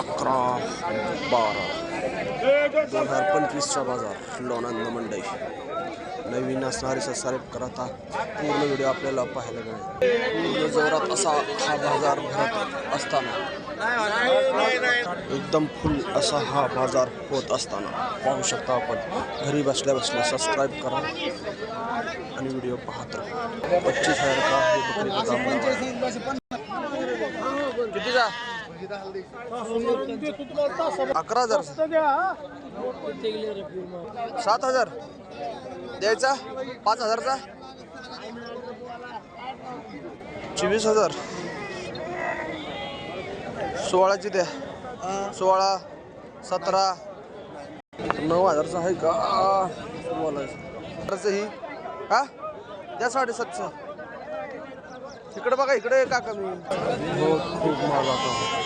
अकरा बारा. दोन हजार पंचवीसचा बाजार. लोणंद मंडई. नवीन असणारे सबस्क्राईब करा आता. पूर्ण व्हिडिओ आपल्याला पाहायला मिळेल. पूर्ण जोरात असा हा बाजार भरत असताना. एकदम फुल असा हा बाजार होत असताना पाहू शकता आपण. घरी बसल्या बसल्या सबस्क्राईब करा आणि व्हिडिओ पाहत राहा. पच्चीस हजार का हे बकरीचं कितीचा अकरा हजार. सात हजार. द्यायचा? पाच हजारचा? चोवीस हजार. सोळाची द्या. सोळा सतरा. नऊ हजारचा आहे का? बोलायचं ही हा. द्या साडेसातचं. इकडे बघा इकडे का कमी खूप माल आता.